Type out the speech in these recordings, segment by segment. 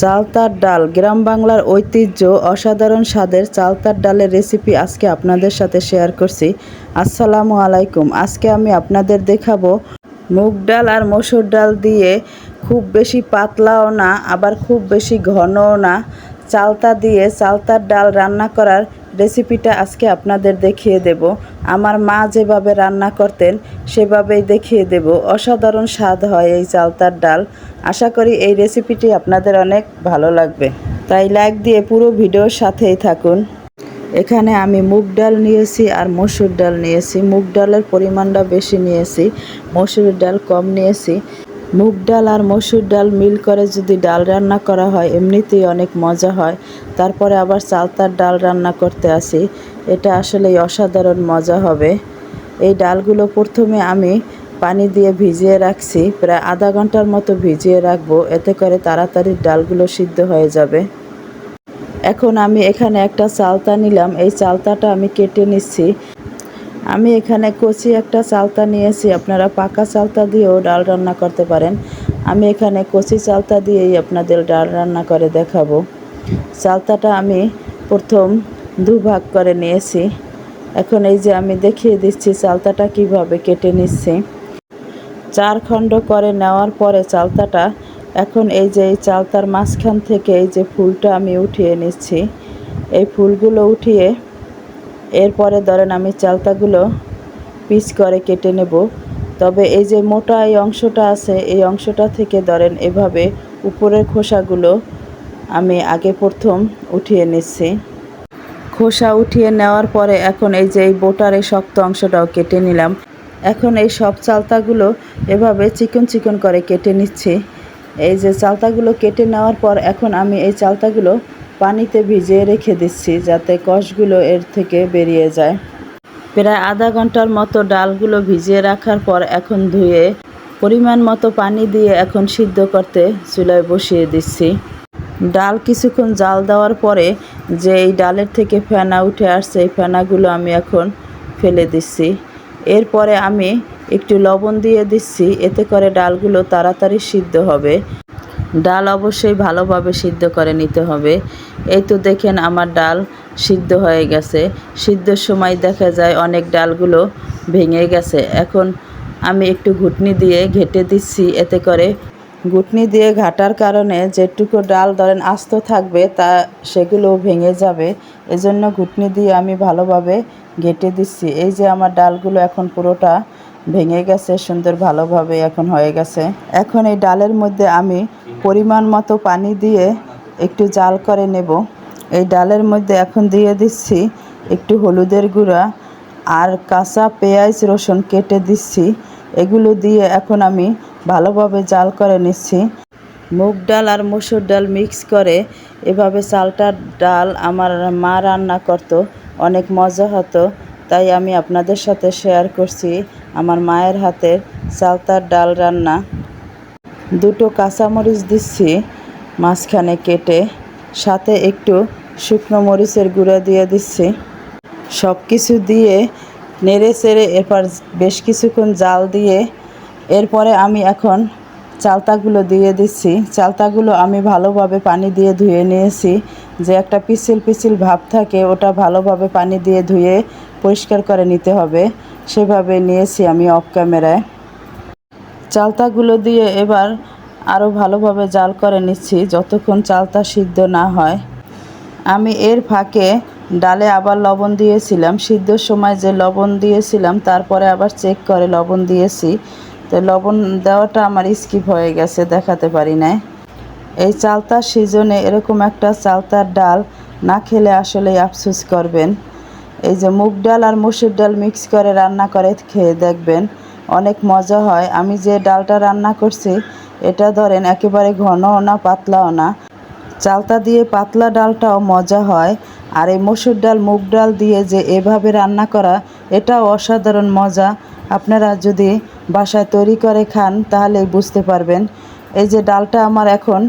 চালতার ডাল। গ্রাম বাংলার ঐতিহ্য, অসাধারণ স্বাদের চালতার ডালের রেসিপি আজকে আপনাদের সাথে শেয়ার করছি। আসসালামু আলাইকুম। আজকে আমি আপনাদের দেখাবো মুগ ডাল আর মসুর ডাল দিয়ে খুব বেশি পাতলাও না, আবার খুব বেশি ঘনও না। চালতা দিয়ে চালতার ডাল রান্না করার রেসিপিটা আজকে আপনাদের দেখিয়ে দেব। আমার মা যেভাবে রান্না করতেন, সেভাবেই দেখিয়ে দেব। অসাধারণ স্বাদ হয় এই চালতার ডাল। আশা করি এই রেসিপিটি আপনাদের অনেক ভালো লাগবে। তাই লাইক দিয়ে পুরো ভিডিওর সাথেই থাকুন। এখানে আমি মুগ ডাল নিয়েছি আর মসুর ডাল নিয়েছি। মুগ ডালের পরিমাণটা বেশি নিয়েছি, মসুর ডাল কম নিয়েছি। মুগ ডাল আর মসুর ডাল মিল করে যদি ডাল রান্না করা হয়, এমনিতেই অনেক মজা হয়। তারপরে আবার চালতার ডাল রান্না করতে আসি। এটা আসলেই অসাধারণ মজা হবে। এই ডালগুলো প্রথমে আমি পানি দিয়ে ভিজিয়ে রাখছি। প্রায় আধা ঘণ্টার মতো ভিজিয়ে রাখব। এতে করে তাড়াতাড়ি ডালগুলো সিদ্ধ হয়ে যাবে। এখন আমি এখানে একটা চালতা নিলাম। এই চালতাটা আমি কেটে নিচ্ছি। আমি এখানে কচি একটা চালতা নিয়েছি। আপনারা পাকা চালতা দিয়েও ডাল রান্না করতে পারেন। আমি এখানে কচি চালতা দিয়েই আপনাদের ডাল রান্না করে দেখাবো। চালতাটা আমি প্রথম দুভাগ করে নিয়েছি। এখন এই যে আমি দেখিয়ে দিচ্ছি চালতাটা কীভাবে কেটে নিচ্ছি। চার খণ্ড করে নেওয়ার পরে চালতাটা এখন এই যে এই চালতার মাঝখান থেকে এই যে ফুলটা আমি উঠিয়ে নিচ্ছি। এই ফুলগুলো উঠিয়ে এরপরে ধরেন আমি চালতাগুলো পিস করে কেটে নেব। তবে এই যে মোটা এই অংশটা আছে, এই অংশটা থেকে ধরেন এভাবে উপরের খোসাগুলো আমি আগে প্রথম উঠিয়ে নিচ্ছি। খোসা উঠিয়ে নেওয়ার পরে এখন এই যে এই বোটার এই শক্ত অংশটাও কেটে নিলাম। এখন এই সব চালতাগুলো এভাবে চিকন চিকন করে কেটে নিচ্ছি। এই যে চালতাগুলো কেটে নেওয়ার পর এখন আমি এই চালতাগুলো পানিতে ভিজিয়ে রেখে দিচ্ছি যাতে কষগুলো এর থেকে বেরিয়ে যায়। প্রায় আধা ঘণ্টার মতো ডালগুলো ভিজিয়ে রাখার পর এখন ধুয়ে পরিমাণ মতো পানি দিয়ে এখন সিদ্ধ করতে চুলায় বসিয়ে দিচ্ছি। ডাল কিছুক্ষণ জাল দেওয়ার পরে যে এই ডালের থেকে ফেনা উঠে আসছে, এই ফেনাগুলো আমি এখন ফেলে দিচ্ছি। এরপরে আমি একটু লবণ দিয়ে দিচ্ছি, এতে করে ডালগুলো তাড়াতাড়ি সিদ্ধ হবে। ডাল অবশ্যই ভালোভাবে সিদ্ধ করে নিতে হবে। এই তো দেখেন আমার ডাল সিদ্ধ হয়ে গেছে। সিদ্ধর সময় দেখা যায় অনেক ডালগুলো ভেঙে গেছে। এখন আমি একটু ঘুটনি দিয়ে ঘেটে দিচ্ছি, এতে করে ঘুটনি দিয়ে ঘাটার কারণে যেটুকু ডাল ধরেন আস্ত থাকবে, তা সেগুলো ভেঙে যাবে। এজন্য ঘুটনি দিয়ে আমি ভালোভাবে ঘেটে দিচ্ছি। এই যে আমার ডালগুলো এখন পুরোটা ভেঙে গেছে, সুন্দর ভালোভাবে এখন হয়ে গেছে। এখন এই ডালের মধ্যে আমি পরিমাণ মতো পানি দিয়ে একটু জাল করে নেব। এই ডালের মধ্যে এখন দিয়ে দিচ্ছি একটু হলুদের গুঁড়া আর কাঁচা পেঁয়াজ রসুন কেটে দিচ্ছি। এগুলো দিয়ে এখন আমি ভালোভাবে জাল করে নিচ্ছি। মুগ ডাল আর মসুর ডাল মিক্স করে এভাবে চালটার ডাল আমার মা রান্না করতো, অনেক মজা হতো। তাই আমি আপনাদের সাথে শেয়ার করছি। আমার মায়ের হাতের চালতার ডাল রান্না। দুটো কাঁচামরিচ দিচ্ছি, মাঝখানে কেটে সাথে একটু শুকনো মরিচের গুঁড়ো দিয়ে দিচ্ছি। সব কিছু দিয়ে নেড়ে চেড়ে এরপর বেশ কিছুক্ষণ জাল দিয়ে এরপরে আমি এখন চালতাগুলো দিয়ে দিচ্ছি। চালতাগুলো আমি ভালোভাবে পানি দিয়ে ধুয়ে নিয়েছি। যে একটা পিছিল পিছিল ভাব থাকে, ওটা ভালোভাবে পানি দিয়ে ধুয়ে পরিষ্কার করে নিতে হবে। সেভাবে নিয়েছি আমি অফ ক্যামেরায় চালতাগুলো দিয়ে এবার আরও ভালোভাবে জাল করে নিচ্ছি, যতক্ষণ চালতা সিদ্ধ না হয়। আমি এর ফাঁকে ডালে আবার লবণ দিয়েছিলাম। সিদ্ধর সময় যে লবণ দিয়েছিলাম, তারপরে আবার চেক করে লবণ দিয়েছি। তো লবণ দেওয়াটা আমার স্কিপ হয়ে গেছে, দেখাতে পারি নাই। এই চালতার সিজনে এরকম একটা চালতার ডাল না খেলে আসলে আফসোস করবেন। এই যে মুগ ডাল আর মসুর ডাল মিক্স করে রান্না করে খেয়ে দেখবেন, অনেক মজা হয়। আমি যে ডালটা রান্না করছি, এটা ধরেন একেবারে ঘনও না, পাতলাও না। চালতা দিয়ে পাতলা ডালটাও মজা হয়। আর এই মসুর ডাল, মুগ ডাল দিয়ে যে এভাবে রান্না করা, এটাও অসাধারণ মজা। আপনারা যদি বাসায় তৈরি করে খান, তাহলেই বুঝতে পারবেন। এই যে ডালটা আমার এখন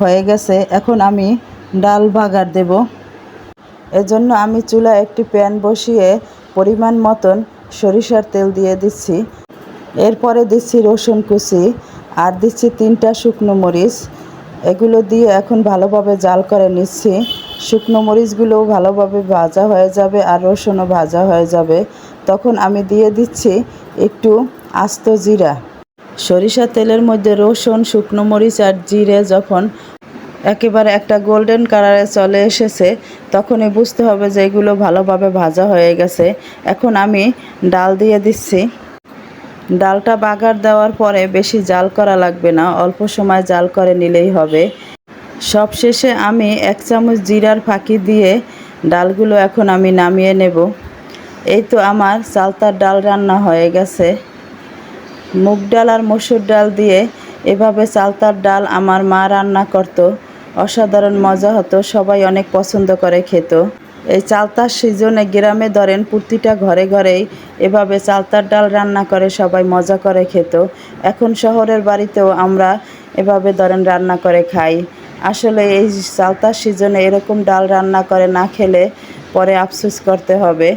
হয়ে গেছে। এখন আমি ডাল বাগার দেব। এজন্য আমি চুলায় একটি প্যান বসিয়ে পরিমাণ মতন সরিষার তেল দিয়ে দিচ্ছি। এরপরে দিচ্ছি রসুন কুচি আর দিচ্ছি তিনটা শুকনো মরিচ। এগুলো দিয়ে এখন ভালোভাবে জাল করে নিচ্ছি। শুকনো মরিচগুলোও ভালোভাবে ভাজা হয়ে যাবে আর রসুনও ভাজা হয়ে যাবে। তখন আমি দিয়ে দিচ্ছি একটু আস্ত জিরা। সরিষা তেলের মধ্যে রসুন, শুকনো মরিচ আর জিরে যখন একেবারে একটা গোল্ডেন কালারে চলে এসেছে, তখনই বুঝতে হবে যে এগুলো ভালোভাবে ভাজা হয়ে গেছে। এখন আমি ডাল দিয়ে দিচ্ছি। ডালটা বাগার দেওয়ার পরে বেশি জাল করা লাগবে না, অল্প সময় জাল করে নিলেই হবে। সবশেষে আমি এক চামচ জিরার ফাঁকি দিয়ে ডালগুলো এখন আমি নামিয়ে নেব। এই তো আমার চালতার ডাল রান্না হয়ে গেছে। মুগ ডাল আর মসুর ডাল দিয়ে এভাবে চালতার ডাল আমার মা রান্না করতো। অসাধারণ মজা হতো, সবাই অনেক পছন্দ করে খেত। এই চালতার সিজনে গ্রামে ধরেন প্রতিটা ঘরে ঘরেই এভাবে চালতার ডাল রান্না করে সবাই মজা করে খেত। এখন শহরের বাড়িতেও আমরা এভাবে ধরেন রান্না করে খাই। আসলে এই চালতার সিজনে এরকম ডাল রান্না করে না খেলে পরে আফসোস করতে হবে।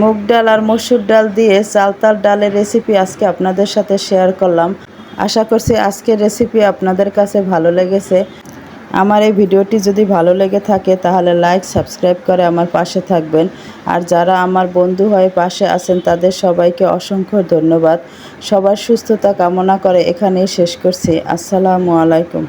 মুগ ডাল আর মসুর ডাল দিয়ে চালতার ডালের রেসিপি আজকে আপনাদের সাথে শেয়ার করলাম। আশা করছি আজকের রেসিপি আপনাদের কাছে ভালো লেগেছে। আমার এই ভিডিওটি যদি ভালো লেগে থাকে, তাহলে লাইক সাবস্ক্রাইব করে আমার পাশে থাকবেন। আর যারা আমার বন্ধু হয়ে পাশে আছেন, তাদের সবাইকে অসংখ্য ধন্যবাদ। সবার সুস্থতা কামনা করে এখানেই শেষ করছি। আসসালামু আলাইকুম।